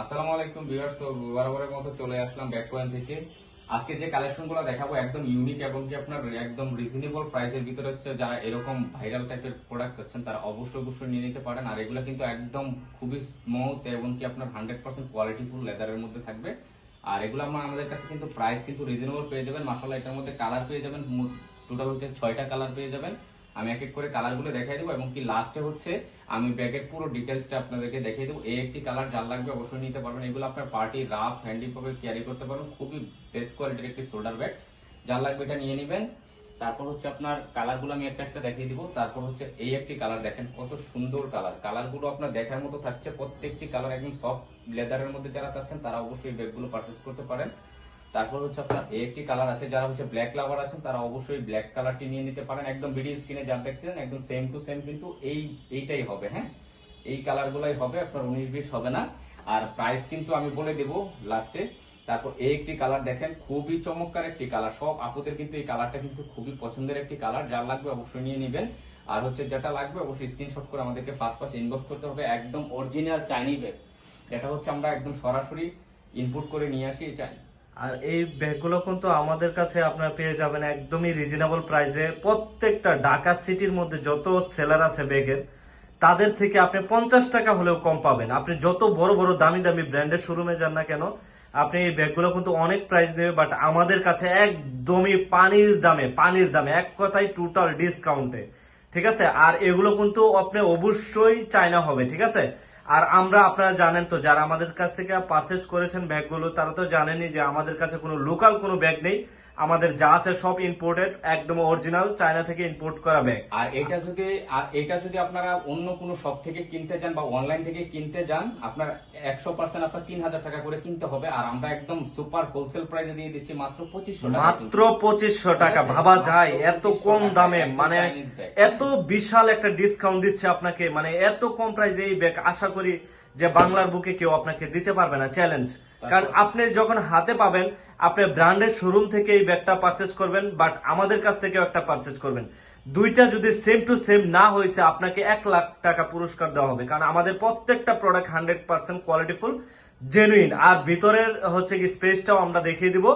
আসসালামু আলাইকুম ভিউয়ার্স, তো বরাবরের মতো চলে আসলাম ব্যাক পয়েন্ট থেকে। আজকে যে কালেকশনগুলো দেখাবো একদম ইউনিক এবং কি আপনার একদম রিজনেবল প্রাইসের ভিতরে হচ্ছে যারা এরকম ভাইরাল টাইপের প্রোডাক্ট চাচ্ছেন, তারা অবশ্যই অবশ্যই নিয়ে নিতে পারেন। আর এগুলো কিন্তু একদম খুবই স্মুথ এবং কি আপনার হান্ড্রেড পার্সেন্ট কোয়ালিটিফুল লেদারের মধ্যে থাকবে। আর এগুলো আমার, আমাদের কাছে কিন্তু প্রাইস কিন্তু রিজনেবল পেয়ে যাবেন। মাসাল্লাহ এটার মধ্যে কালার পেয়ে যাবেন। টোটাল হচ্ছে ছয়টা কালার পেয়ে যাবেন। আমি এক এক করে কালারগুলো দেখাই দেবো এবং কি লাস্টে হচ্ছে আমি ব্যাগের পুরো ডিটেলসটা আপনাদেরকে দেখিয়ে দেবো। এই একটি কালার যার লাগবে অবশ্যই নিতে পারবেন। এগুলো আপনার পার্টি রাফ হ্যান্ডি ভাবে ক্যারি করতে পারবেন। খুবই বেস্ট কোয়ালিটির একটি শোল্ডার ব্যাগ যার লাগবে এটা নিয়ে নেবেন। তারপর হচ্ছে আপনার কালারগুলো আমি একটা একটা দেখিয়ে দিব। তারপর হচ্ছে এই একটি কালার দেখেন, কত সুন্দর কালার কালারগুলো আপনার দেখার মতো থাকছে। প্রত্যেকটি কালার একদম সফট লেদারের মধ্যে যারা চাচ্ছেন, তারা অবশ্যই ব্যাগগুলো পারচেস করতে পারেন। তারপর হচ্ছে আপনার একটি কালার আছে, যারা হচ্ছে ব্ল্যাক লাভার আছেন, তারা অবশ্যই ব্ল্যাক কালারটি নিয়ে নিতে পারেন। একদম ভিডিও স্ক্রিনে যা দেখছেন, একদম সেম টু সেম কিন্তু এই, এইটাই হবে হ্যাঁ? এই কালার গুলাই হবে, আপনার উনিশ বিশ হবে না। আর প্রাইস কিন্তু আমি বলে দেব লাস্টে তারপর এই একটি কালার দেখেন, খুবই চমৎকার একটি কালার সব আপুদের কিন্তু এই কালারটা কিন্তু খুবই পছন্দের একটি কালার যার লাগবে অবশ্যই নিয়ে নেবেন। আর হচ্ছে যেটা লাগবে, অবশ্যই স্ক্রিনশট করে আমাদেরকে ফার্স্ট ফার্স্ট ইনবক্স করতে হবে। একদম অরিজিনাল চাইনি ব্যাগ যেটা হচ্ছে আমরা একদম সরাসরি ইনপুট করে নিয়ে আসি চাই আর এই ব্যাগগুলো কিন্তু আমাদের কাছে আপনারা পেয়ে যাবেন একদমই রিজনেবল প্রাইসে প্রত্যেকটা ঢাকা সিটির মধ্যে যত সেলার আছে ব্যাগের, তাদের থেকে আপনি পঞ্চাশ টাকা হলেও কম পাবেন। আপনি যত বড় বড় দামি দামি ব্র্যান্ডের শোরুমে যান না কেন, আপনি এই ব্যাগগুলো কিন্তু অনেক প্রাইস দেবে বাট আমাদের কাছে একদমই পানির দামে পানির দামে, এক কথায় টোটাল ডিসকাউন্টে ঠিক আছে? আর এগুলো কিন্তু আপনি অবশ্যই চায়না হবে, ঠিক আছে? আর আমরা, আপনারা জানেন তো, যারা আমাদের কাছ থেকে পারচেস করেছেন ব্যাগগুলো, তারা তো জানেনই যে আমাদের কাছে কোনো লোকাল কোনো ব্যাগ নেই। আমাদের যা আছে সব ইম্পোর্টেড একদম অরিজিনাল চায়না থেকে ইম্পোর্ট করা ব্যাগ আর এটা যদি আর এটা যদি আপনারা অন্য কোনো শপ থেকে কিনতে যান বা অনলাইন থেকে কিনতে যান আপনার একশো পার্সেন্ট আপনার তিন হাজার টাকা করে কিনতে হবে। আর আমরা একদম সুপার হোলসেল প্রাইসে দিয়ে দিচ্ছি মাত্র পঁচিশশো মাত্র পঁচিশশো টাকা। ভাবা যায় এত কম দামে মানে এত বিশাল একটা ডিসকাউন্ট দিচ্ছে আপনাকে। মানে এত কম প্রাইসে এই ব্যাগ আশা করি যে বাংলার বুকে কেউ আপনাকে দিতে পারবে না। চ্যালেঞ্জ কারণ আপনি যখন হাতে পাবেন, আপনি ব্র্যান্ডের শোরুম থেকে এই ব্যাগটা পারচেস করবেন বাট আমাদের কাছ থেকেও একটা পারচেস করবেন। দুইটা যদি সেম টু সেম না হয়েছে, আপনাকে এক লাখ টাকা পুরস্কার দেওয়া হবে। কারণ আমাদের প্রত্যেকটা product hundred percent qualityful genuine আর ভিতরের হচ্ছে কি স্পেসটাও আমরা দেখিয়ে দিব।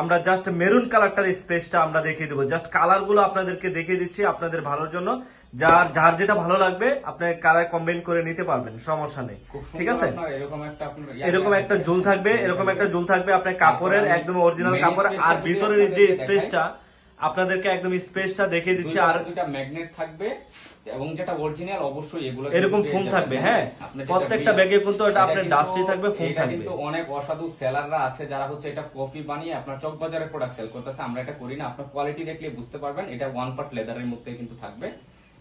আমরা জাস্ট মেরুন কালারটার স্পেসটা আমরা দেখিয়ে দেবো। জাস্ট কালারগুলো আপনাদেরকে দেখিয়ে দিচ্ছি আপনাদের ভালোর জন্য। যার যার যেটা ভালো লাগবে আপনার কালার কম্বাইন করে নিতে পারবেন সমস্যা নেই। ঠিক আছে? এরকম একটা জুল থাকবে। এরকম একটা জুল থাকবে। আপনার কাপড়ের একদম অরিজিনাল কাপড়। আর ভিতরের যে স্পেসটা আপনাদেরকে একদম স্পেসটা দেখিয়ে দিচ্ছি আর দুইটা ম্যাগনেট থাকবে এবং যেটা অরিজিনাল অবশ্যই এগুলো এরকম ফোম থাকবে, হ্যাঁ। প্রত্যেকটা ব্যাগে কিন্তু এটা আপনার ডাস্টি থাকবে, ফোম থাকবে। কিন্তু অনেক অসাধু সেলাররা আছে যারা হচ্ছে এটা কফি বানিয়ে আপনার চক বাজারে প্রোডাক্ট সেল করতেছে আমরা এটা করি না আপনার কোয়ালিটি দেখলে বুঝতে পারবেন এটা ওয়ান পার্ট লেদারের মধ্যে কিন্তু থাকবে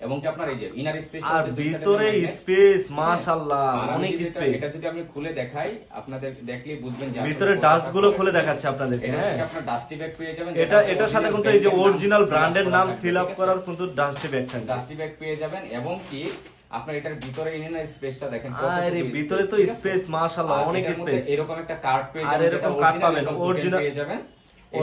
এবং কি আপনার এই যে ইনার স্পেস আর ভিতরে স্পেস মাশাআল্লাহ অনেক স্পেস এটা যদি আমি খুলে দেখাই আপনাদের দেখলে বুঝবেন যে ভিতরে ডাস্টগুলো খুলে দেখাচ্ছে আপনাদেরকে এটা হ্যাঁ। থেকে আপনার ডাস্টি ব্যাগ পেয়ে যাবেন এটা এটার সাথে কিন্তু এই যে অরিজিনাল ব্র্যান্ডের নাম সিল আপ করার কিন্তু ডাস্টি ব্যাগ থাকবে। ডাস্টি ব্যাগ পেয়ে যাবেন এবং কি আপনার এটার ভিতরে ইনার স্পেসটা দেখেন আরে ভিতরে তো স্পেস মাশাআল্লাহ অনেক স্পেস এরকম একটা কার্ড পেয়ে আর যাবেন এরকম কার্ড পাবেন, token পেয়ে যাবেন।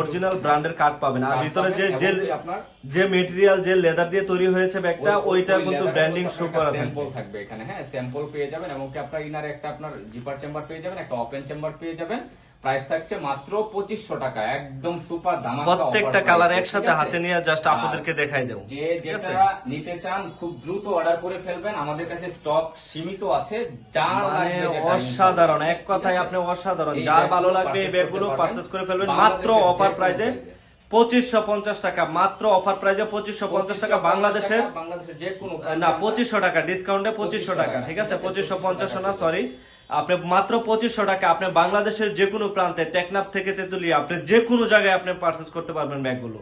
অরিজিনাল ব্র্যান্ডের কার্ড পাবেন। আর ভিতরে যে যে আপনার যে মেটেরিয়াল যে লেদার দিয়ে তৈরি হয়েছে ব্যাগটা ওইটা কিন্তু ব্র্যান্ডিং শো করা স্যাম্পল থাকবে। এখানে হ্যাঁ স্যাম্পল পেয়ে যাবেন এবং কি আপনার ইনারে একটা আপনার জিপার চেম্বার পেয়ে যাবেন একটা ওপেন চেম্বার পেয়ে যাবেন। প্রাইস থাকছে মাত্র পঁচিশশো টাকা। একদম সুপার দাম প্রত্যেকটা কালার একসাথে হাতে নিয়ে জাস্ট আপনাদেরকে দেখাই দেবো। যে যেটা নিতে চান খুব দ্রুত অর্ডার করে ফেলবেন। আমাদের কাছে স্টক সীমিত আছে। যার মানে লাগবে যেটা অসাধারণ। এক কথায় আপনি অসাধারণ। যার ভালো লাগবে এই ব্যাগগুলো পারচেস করে ফেলবেন। মাত্র অফার প্রাইজে পঁচিশশো পঞ্চাশ টাকা। মাত্র অফার প্রাইজে পঁচিশশো পঞ্চাশ টাকা 2550 বাংলাদেশের বাংলাদেশের যে কোনো না পঁচিশশো টাকা ডিসকাউন্টে পঁচিশশো টাকা। ঠিক আছে? পঁচিশশো পঞ্চাশ না সরি আপনি মাত্র পঁচিশশো টাকা আপনি বাংলাদেশের যে কোনো প্রান্তে টেকনাফ থেকে তেতুলিয়া, আপনি যে কোনো জায়গায় আপনি পারচেস করতে পারবেন ব্যাগগুলো।